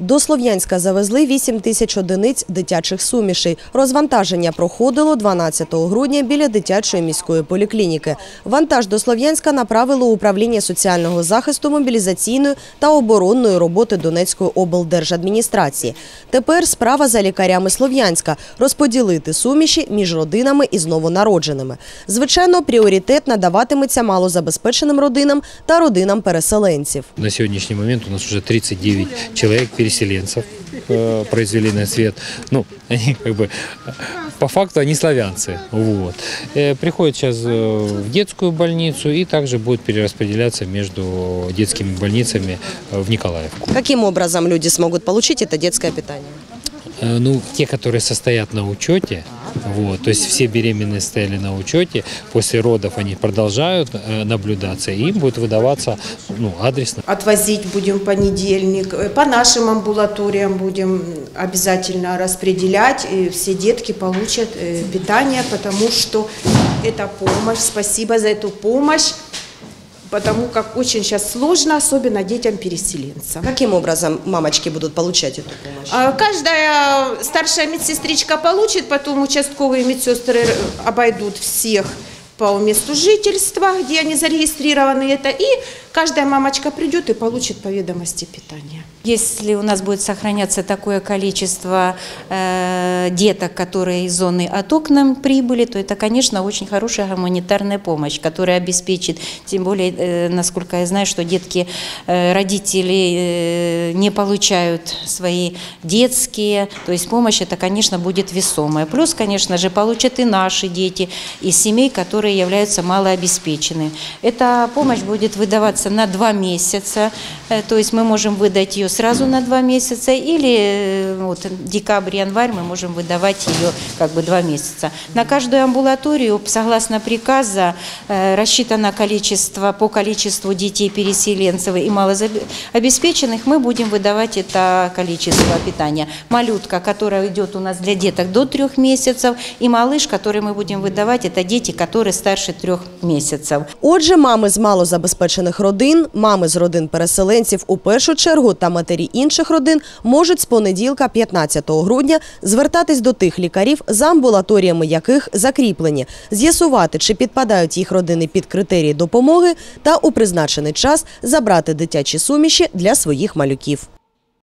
До Слов'янська завезли 8 тисяч одиниць дитячих сумішей. Розвантаження проходило 12 грудня біля дитячої міської поліклініки. Вантаж до Слов'янська направило управління соціального захисту, мобілізаційної та оборонної роботи Донецької облдержадміністрації. Тепер справа за лікарями Слов'янська – розподілити суміші між родинами із новонародженими. Звичайно, пріоритет надаватиметься малозабезпеченим родинам та родинам переселенців. На сегодняшний момент у нас уже 39 человек, переселенцев, э, произвели на свет. Ну, они как бы, по факту они славянцы. Вот. Э, Приходят сейчас э, в детскую больницу и также будет перераспределяться между детскими больницами э, в Николаевку. Каким образом люди смогут получить это детское питание? Э, Ну, те, которые состоят на учете, вот, то есть все беременные стояли на учете, после родов они продолжают э, наблюдаться, и им будет выдаваться ну, адресно. Отвозить будем понедельник. Э, По нашим амбулаториям будем обязательно распределять. И все детки получат питание, потому что это помощь. Спасибо за эту помощь. Потому как очень сейчас сложно, особенно детям-переселенцам. Каким образом мамочки будут получать эту помощь? А, Каждая старшая медсестричка получит, потом участковые медсестры обойдут всех по месту жительства, где они зарегистрированы это, и каждая мамочка придет и получит по ведомости питания. Если у нас будет сохраняться такое количество э, деток, которые из зоны АТО к прибыли, то это, конечно, очень хорошая гуманитарная помощь, которая обеспечит, тем более, э, насколько я знаю, что детки, э, родители э, не получают свои детские, то есть помощь это, конечно, будет весомая. Плюс, конечно же, получат и наши дети из семей, которые являются малообеспеченными. Эта помощь будет выдаваться на два месяца, э, то есть мы можем выдать ее сразу на два месяца или э, вот, декабрь, январь мы можем выдавать ее как бы два месяца. На каждую амбулаторию, согласно приказа, э, рассчитано количество по количеству детей-переселенцев и малообеспеченных, мы будем выдавать это количество питания. Малютка, которая идет у нас для деток до трех месяцев, и малыш, который мы будем выдавать, это дети, которые старше трех месяцев. Отже, мами з малозабезпечених родин, мами з родин переселенців у першу чергу та матері інших родин можуть з понеділка, 15 грудня, звертатись до тих лікарів, за амбулаторіями яких закріплені, з'ясувати, чи підпадають їх родини під критерії допомоги, та у призначений час забрати дитячі суміші для своїх малюків.